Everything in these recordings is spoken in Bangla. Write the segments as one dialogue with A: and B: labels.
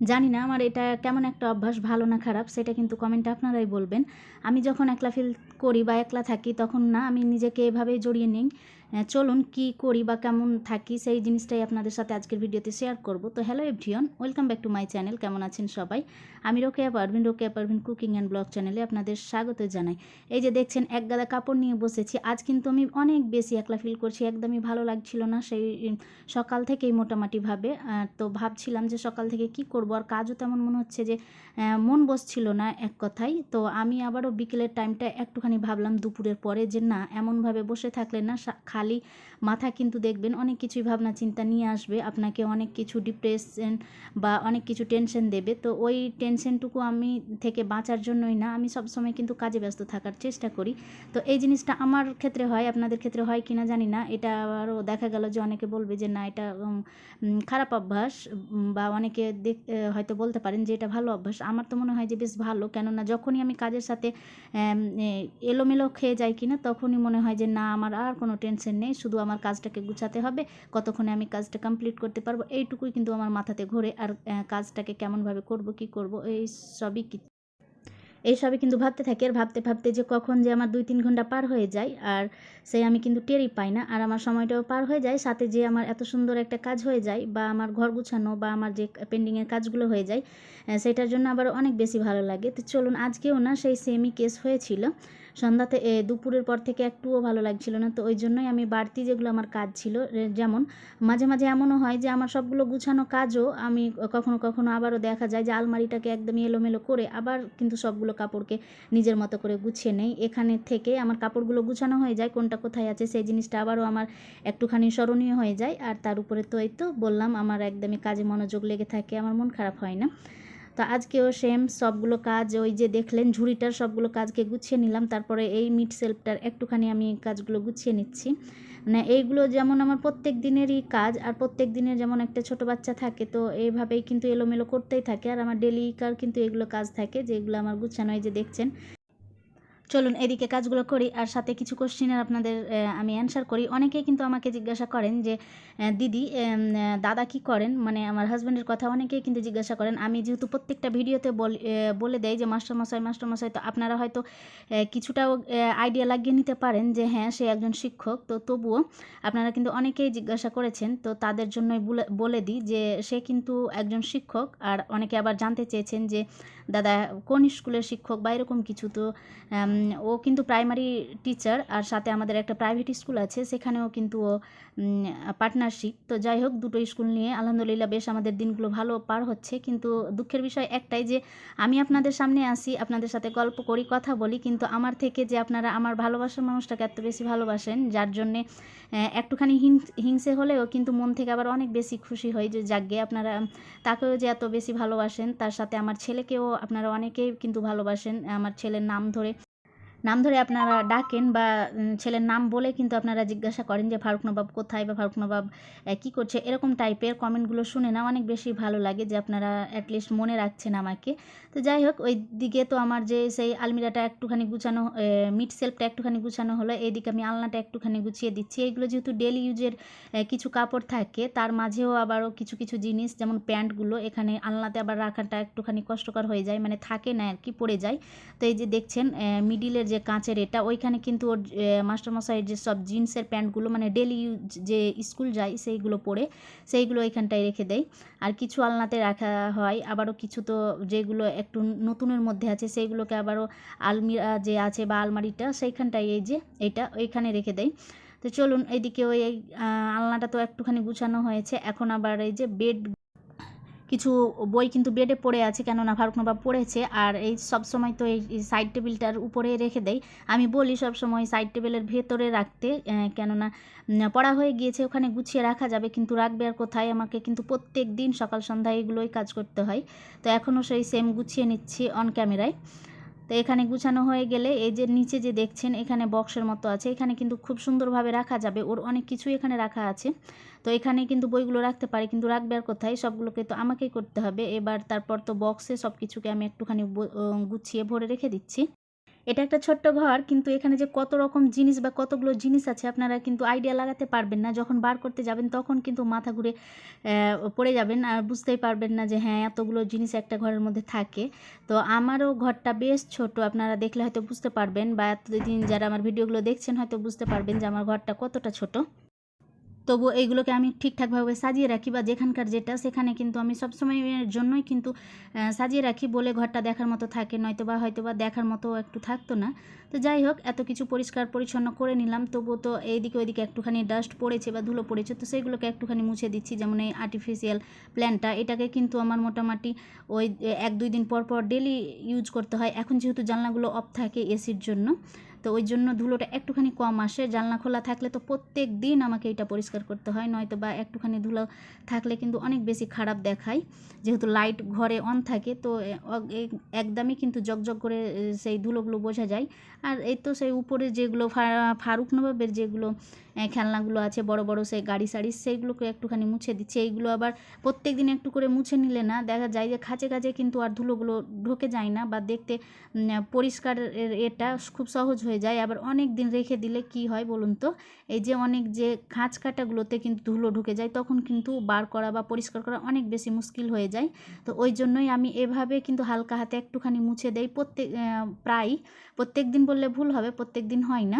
A: জানি না আমার এটা কেমন একটা অভ্যাস, ভালো না খারাপ, সেটা কিন্তু কমেন্টে আপনারাই বলবেন। আমি যখন একলা ফিল করি বা একলা থাকি, তখন না আমি নিজেকে এভাবেই জড়িয়ে নিই। চলুন কি করি বা কেমন থাকি সেই জিনিসটাই আপনাদের সাথে আজকের ভিডিওতে শেয়ার করব। তো hello everyone welcome back to my channel কেমন আছেন সবাই? আমি Rokeya Parvin Rokeya Parvin cooking and blog চ্যানেলে আপনাদের স্বাগত জানাই। এই যে দেখছেন, এক গাদা কাপড় নিয়ে বসেছি। আজ কিন্তু আমি অনেক বেশি একলা ফিল করছি, একদমই ভালো লাগছিল না সেই সকাল থেকেই মোটামুটিভাবে তো ভাবছিলাম যে সকাল থেকে কি করব, আর কাজও তেমন মনে হচ্ছে যে মন বসছিল না এক কথাই তো আমি আবারও বিকেলের টাইমটা একটুখানি ভাবলাম দুপুরের পরে যে না, এমনভাবে বসে থাকলে না খালি মাথা কিন্তু দেখবেন অনেক কিছুই ভাবনা চিন্তা নিয়ে আসবে, আপনাকে অনেক কিছু ডিপ্রেশন বা অনেক কিছু টেনশন দেবে। তো ওই টেনশনটুকু আমি থেকে বাঁচার জন্যই না, আমি সবসময় কিন্তু কাজে ব্যস্ত থাকার চেষ্টা করি। তো এই জিনিসটা আমার ক্ষেত্রে হয়, আপনাদের ক্ষেত্রে হয় কি না জানি না। এটা আবারও দেখা গেল যে অনেকে বলবে যে, না, এটা খারাপ অভ্যাস। বা অনেকে দেখ হয়তো বলতে পারেন যে, এটা ভালো অভ্যাস। আমার তো মনে হয় যে, বেশ ভালো। কেননা যখনই আমি কাজের সাথে এলোমেলো খেয়ে যাই কিনা, তখনই মনে হয় যে, না, আমার আর কোনো টেনশন নেই, শুধু আমার কাজটাকে গুছাতে হবে, কতক্ষণে আমি কাজটা কমপ্লিট করতে পারব, এইটুকুই কিন্তু আমার মাথাতে ঘোরে, আর কাজটাকে কেমনভাবে করব, কি করব, এই সবই কি এইসবই কিন্তু ভাবতে থাকি, আর ভাবতে ভাবতে যে কখন যে আমার দুই তিন ঘণ্টা পার হয়ে যায়, আর সেই আমি কিন্তু টেরই পাই না, আর আমার সময়টাও পার হয়ে যায়, সাথে যে আমার এত সুন্দর একটা কাজ হয়ে যায়, বা আমার ঘর গুছানো, বা আমার যে পেন্ডিংয়ের কাজগুলো হয়ে যায় সেটার জন্য আবার অনেক বেশি ভালো লাগে। তো চলুন, আজকেও না সেই সেমই কেস হয়েছিল। সন্ধ্যাতে দুপুরের পর থেকে একটুও ভালো লাগছিল না। তো ওই জন্যই আমি বাড়তি যেগুলো আমার কাজ ছিল যেমন মাঝে মাঝে এমনও হয় যে আমার সবগুলো গুছানো কাজও আমি কখনো কখনো আবারও দেখা যায় যে আলমারিটাকে একদমই এলোমেলো করে আবার কিন্তু সবগুলো কাপড়কে নিজের মতো করে গুছিয়ে নেই। এখানে থেকে আমার কাপড়গুলো গুছানো হয়ে যায়, কোনটা কোথায় আছে সেই জিনিসটা আবারও আমার একটুখানি স্মরণীয় হয়ে যায়। আর তার উপরে তো এই তো বললাম, আমার একদমই কাজে মনোযোগ লেগে থাকে, আমার মন খারাপ হয় না। তো আজকেও সেম সবগুলো কাজ, ওই যে দেখলেন ঝুড়িটার সবগুলো কাজকে গুছিয়ে নিলাম, তারপরে এই মিট সেলফটার একটুখানি আমি কাজগুলো গুছিয়ে নিচ্ছি। মানে এইগুলো যেমন আমার প্রত্যেক দিনেরই কাজ, আর প্রত্যেক দিনের যেমন একটা ছোট বাচ্চা থাকে, তো এইভাবেই কিন্তু এলোমেলো করতেই থাকে, আর আমার ডেলিকার কিন্তু এগুলো কাজ থাকে, যেগুলো আমার গুছানো, এই যে দেখছেন। চলুন এদিকে কাজগুলো করি, আর সাথে কিছু কোশ্চেনের আপনাদের আমি অ্যান্সার করি। অনেকেই কিন্তু আমাকে জিজ্ঞাসা করেন যে দিদি দাদা কি করেন? মানে আমার হাজব্যান্ডের কথা অনেকেই কিন্তু জিজ্ঞাসা করেন। আমি যেহেতু প্রত্যেকটা ভিডিওতে বল- দেয় যে, মাস্টারমশাই মাস্টারমশাই তো আপনারা হয়তো কিছুটাও আইডিয়া লাগিয়ে নিতে পারেন যে হ্যাঁ সে একজন শিক্ষক তো তবুও আপনারা কিন্তু অনেকেই জিজ্ঞাসা করেছেন। তো তাদের জন্যই বলে- দিই যে, সে কিন্তু একজন শিক্ষক, আর অনেকে আবার জানতে চেয়েছেন যে, দাদা, কোন স্কুলের শিক্ষক? বা এরকম কিছু। তো ও কিন্তু প্রাইমারি টিচার আর সাথে আমাদের একটা প্রাইভেট স্কুল আছে, সেখানেও কিন্তু ও পার্টনারশিপ তো যাই হোক, দুটো স্কুল নিয়ে আলহামদুলিল্লাহ বেশ আমাদের দিনগুলো ভালো পার হচ্ছে। কিন্তু দুঃখের বিষয় একটাই যে, আমি আপনাদের সামনে আসি আপনাদের সাথে গল্প করি, কথা বলি, কিন্তু আমার থেকে যে আপনারা আমার ভালোবাসার মানুষটাকে এত বেশি ভালোবাসেন, যার জন্যে একটুখানি হিংসে হলেও কিন্তু মন থেকে আবার অনেক বেশি খুশি হই যে যাকগে আপনারা, তাকেও যে এত বেশি ভালোবাসেন, তার সাথে আমার ছেলেকেও আপনারা অনেকেই কিন্তু ভালোবাসেন। আমার ছেলের নাম ধরে নাম ধরে আপনারা ডাকেন বা ছেলের নাম বলে কিন্তু আপনারা জিজ্ঞাসা করেন যে ফারুক নবাব কোথায় বা ফারুক নবাব কী করছে? এরকম টাইপের কমেন্টগুলো শুনে না অনেক বেশি ভালো লাগে যে আপনারা অ্যাটলিস্ট মনে রাখছেন আমাকে। তো যাই হোক, ওই দিকে তো আমার যে সেই আলমিরাটা একটুখানি গুছানো মিড সেলফটা একটুখানি গুছানো হলো এইদিকে আমি আলনাটা একটুখানি গুছিয়ে দিচ্ছি। এইগুলো যেহেতু ডেলি ইউজের কিছু কাপড় থাকে, তার মাঝেও আবারও কিছু কিছু জিনিস যেমন প্যান্টগুলো এখানে আলনাতে আবার রাখাটা একটুখানি কষ্টকর হয়ে যায় মানে থাকে না আর কি, পড়ে যায়। তো এই যে দেখছেন মিডিলের যে কাঁচের এটা, ওইখানে কিন্তু ওর মাস্টারমশাইয়ের যে সব জিন্সের প্যান্টগুলো মানে ডেলি যে স্কুল যায় সেইগুলো পরে, সেইগুলো ওইখানটায় রেখে দেয়। আর কিছু আলনাতে রাখা হয়, আবারও কিছু তো যেগুলো একটু নতুনের মধ্যে আছে, সেইগুলোকে আবারও আলমিরা যে আছে বা আলমারিটা, সেইখানটায় এই যে এটা ওইখানে রেখে দেয়। তো চলুন এইদিকে ওই আলনাটা তো একটুখানি গুছানো হয়েছে, এখন আবার এই যে বেড কিছু বই কিন্তু বেডে পড়ে আছে, কেননা ফারুক নবাব পড়েছে। আর এই সব সময় তো এই সাইড টেবিলটার উপরে রেখে দেয়। আমি বলি সব সময় সাইড টেবিলের ভেতরে রাখতে কেননা পড়া হয়ে গিয়েছে, ওখানে গুছিয়ে রাখা যাবে, কিন্তু রাখবে আর কোথায়? আমাকে কিন্তু প্রত্যেক দিন সকাল সন্ধ্যায় এগুলোই কাজ করতে হয়। তো এখনও সেই সেম গুছিয়ে নিচ্ছি অন ক্যামেরায় তো এখানে গুছানো হয়ে গেলে এই যে নিচে যে দেখছেন, এখানে বক্সের মতো আছে। এখানে কিন্তু খুব সুন্দরভাবে রাখা যাবে। ওর অনেক কিছু এখানে রাখা আছে। তো এখানে কিন্তু বইগুলো রাখতে পারে, কিন্তু রাখবে আর কোথায়? সবগুলোকে তো আমাকেই করতে হবে। এবার তারপর তো বক্সে সব কিছুকে আমি একটুখানি গুছিয়ে ভরে রেখে দিচ্ছি। এটা একটা ছোট্ট ঘর, কিন্তু এখানে যে কত রকম জিনিস বা কতগুলো জিনিস আছে আপনারা কিন্তু আইডিয়া লাগাতে পারবেন না। যখন বার করতে যাবেন, তখন কিন্তু মাথা ঘুরে পড়ে যাবেন আর বুঝতেই পারবেন না যে হ্যাঁ এতগুলো জিনিস একটা ঘরের মধ্যে থাকে। তো আমারও ঘরটা বেশ ছোট, আপনারা দেখলে হয়তো বুঝতে পারবেন বা এতদিন যারা আমার ভিডিওগুলো দেখছেন হয়তো বুঝতে পারবেন যে আমার ঘরটা কতটা ছোট। তবু এইগুলোকে আমি ঠিকঠাকভাবে সাজিয়ে রাখি বা যেখানকার যেটা, সেখানে কিন্তু আমি সবসময়ের জন্যই কিন্তু সাজিয়ে রাখি বলে ঘরটা দেখার মতো থাকে নয়তো বা হয়তো বা দেখার মতো একটু থাকতো না। তো যাই হোক, এত কিছু পরিষ্কার পরিচ্ছন্ন করে নিলাম, তবুও তো এইদিকে ওইদিকে একটুখানি ডাস্ট পড়েছে বা ধুলো পড়েছে, তো সেইগুলোকে একটুখানি মুছে দিচ্ছি, যেমন এই আর্টিফিশিয়াল প্ল্যান্টটা এটাকে কিন্তু আমার মোটামুটি ওই এক দুই দিন পর পর ডেলি ইউজ করতে হয়। এখন যেহেতু জানলাগুলো অফ থাকে এসির জন্য তো ওই জন্য ধুলোটা একটুখানি কম আসে। জানলা খোলা থাকলে তো প্রত্যেক দিন আমাকে এটা পরিষ্কার করতে হয়, নয়তো বা একটুখানি ধুলো থাকলে কিন্তু অনেক বেশি খারাপ দেখায়। যেহেতু লাইট ঘরে অন থাকে, তো একদমই কিন্তু জকজক করে সেই ধুলোগুলো বোঝা যায়। আর এই তো সেই উপরে যেগুলো ফারুক নবাবের যেগুলো খেলনাগুলো আছে, বড় বড় সেই গাড়ি সাড়ি, সেইগুলোকে একটুখানি মুছে দিচ্ছে। এইগুলো আবার প্রত্যেক দিন একটু করে মুছে নিলে না দেখা যায় যে খাঁচে খাঁচে কিন্তু আর ধুলোগুলো ঢোকে যায় না বা দেখতে পরিষ্কার এটা খুব সহজ হয়ে যায়। আবার অনেক দিন রেখে দিলে কি হয় বলুন তো? এই যে অনেক যে খাঁচ কাটাগুলোতে কিন্তু ধুলো ঢুকে যায়, তখন কিন্তু বার করা বা পরিষ্কার করা অনেক বেশি মুশকিল হয়ে যায়। তো ওই জন্যই আমি এভাবে কিন্তু হালকা হাতে একটুখানি মুছে দেই। প্রত্যেক প্রায় প্রত্যেক দিন বললে ভুল হবে, প্রত্যেক দিন হয় না।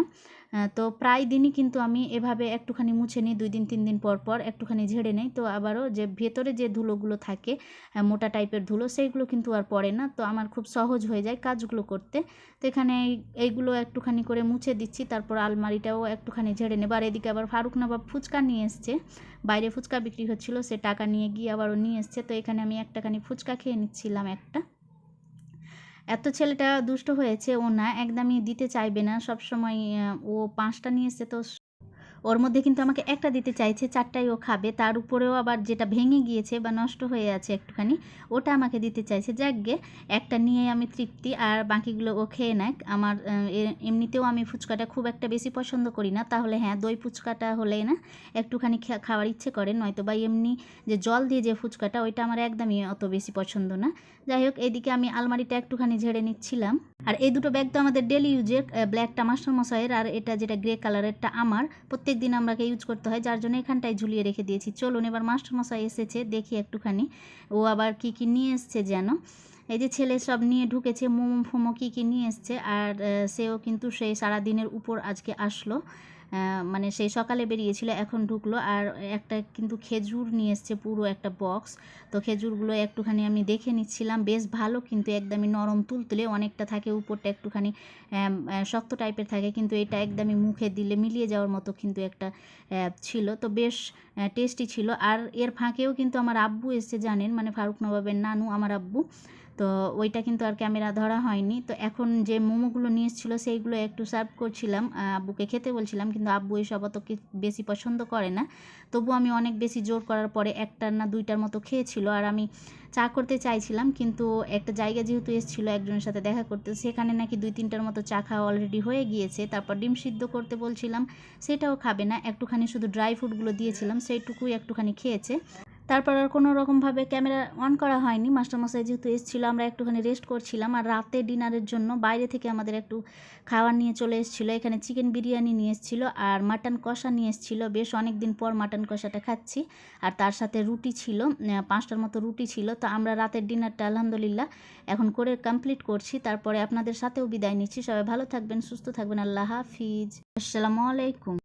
A: তো প্রায় দিনই কিন্তু আমি এভাবে একটুখানি মুছে নিই, দুই দিন, তিন দিন পর পর একটুখানি ঝেড়ে নেই। তো আবারও যে ভেতরে যে ধুলোগুলো থাকে মোটা টাইপের ধুলো, সেইগুলো কিন্তু আর পড়ে না। তো আমার খুব সহজ হয়ে যায় কাজগুলো করতে। তো এখানে এই- এইগুলো একটুখানি করে মুছে দিচ্ছি, তারপর আলমারিটাও একটুখানি ঝেড়ে নেব। আর এদিকে আবার ফারুক নবাব ফুচকা নিয়ে এসছে। বাইরে ফুচকা বিক্রি হচ্ছিল, সে টাকা নিয়ে গিয়ে আবারও নিয়ে এসছে। তো এখানে আমি একটাখানি ফুচকা খেয়ে নিচ্ছিলাম একটা। এত ছেলেটা দুষ্ট হয়েছে, ও না একদমই দিতে চাইবে না। সব সময় ও পাঁচটা নিয়ে তো ওর মধ্যে কিন্তু আমাকে একটা দিতে চাইছে, চারটাই ও খাবে। তার উপরেও আবার যেটা ভেঙে গিয়েছে বা নষ্ট হয়ে আছে একটুখানি, ওটা আমাকে দিতে চাইছে। যাকগে একটা নিয়ে আমি তৃপ্তি আর বাকিগুলো ও খেয়ে নেয় আমার এমনিতেও আমি ফুচকাটা খুব একটা বেশি পছন্দ করি না। তাহলে হ্যাঁ দই ফুচকাটা হলে না, একটুখানি খাওয়ার ইচ্ছে করে। নয়তো বা এমনি যে জল দিয়ে যে ফুচকাটা, ওইটা আমার একদমই অত বেশি পছন্দ না। যাই হোক, এদিকে আমি আলমারিটা একটুখানি ঝেড়ে নিচ্ছিলাম। আর এই দুটো ব্যাগ তো আমাদের ডেলি ইউজের ব্ল্যাকটা মাস্টার মশাইয়ের আর এটা যেটা গ্রে কালারেরটা আমার, প্রত্যেক দিন আমরাকে ইউজ করতে হয়, যার জন্য এখানটায় ঝুলিয়ে রেখে দিয়েছি। চলুন, এবার মাস্টারমশাই এসেছে, দেখি একটুখানি। ও আবার কি কি নিয়ে এসছে যেন। এই যে ছেলে সব নিয়ে ঢুকেছে মোমো ফোমো কী কী নিয়ে এসছে, আর সেও কিন্তু সেই সারা দিনের উপর আজকে আসলো। মানে সেই সকালে বেরিয়েছিল, এখন ঢুকলো। আর একটা কিন্তু খেজুর নিয়ে এসছে পুরো একটা বক্স তো খেজুরগুলো একটুখানি আমি দেখে নিচ্ছিলাম। বেশ ভালো কিন্তু একদমই নরম তুলতুলে, অনেকটা থাকে, উপরটা একটুখানি শক্ত টাইপের থাকে, কিন্তু এটা একদমই মুখে দিলে মিলিয়ে যাওয়ার মতো কিন্তু একটা ছিল। তো বেশ টেস্টি ছিল। আর এর ফাঁকেও কিন্তু আমার আব্বু এসছে জানেন মানে ফারুক নবাবের নানু, আমার আব্বু। তো ওইটা কিন্তু আর ক্যামেরা ধরা হয়নি। তো এখন যে মোমোগুলো নিয়ে এসেছিল, সেইগুলো একটু সার্ভ করছিলাম। আব্বুকে খেতে বলছিলাম, কিন্তু আব্বু এসব অত বেশি পছন্দ করে না। তবু আমি অনেক বেশি জোর করার পরে একটার না দুইটার মতো খেয়েছিল। আর আমি চা করতে চাইছিলাম, কিন্তু একটা জায়গা যেহেতু এসেছিল একজনের সাথে দেখা করতে, সেখানে নাকি দুই তিনটার মতো চা খাওয়া অলরেডি হয়ে গিয়েছে। তারপর ডিম সিদ্ধ করতে বলছিলাম, সেটাও খাবে না। একটুখানি শুধু ড্রাই ফ্রুটগুলো দিয়েছিলাম, সেইটুকুই একটুখানি খেয়েছে। তারপর আর কোনো রকমভাবে ক্যামেরা অন করা হয়নি। মাস্টারমশাই যেহেতু এসেছিল, আমরা একটুখানি রেস্ট করছিলাম। আর রাতে ডিনারের জন্য বাইরে থেকে আমাদের একটু খাবার নিয়ে চলে এসেছিল। এখানে চিকেন বিরিয়ানি নিয়ে এসেছিল আর মাটন কষা নিয়ে এসেছিল। বেশ অনেক দিন পর মাটন কষাটা খাচ্ছি। আর তার সাথে রুটি ছিল পাঁচটার মতো রুটি ছিল। তো আমরা রাতের ডিনারটা আলহামদুলিল্লাহ এখন করে কমপ্লিট করছি। তারপরে আপনাদের সাথেও বিদায় নিচ্ছি। সবাই ভালো থাকবেন, সুস্থ থাকবেন। আল্লাহ হাফিজ। আসসালামু আলাইকুম।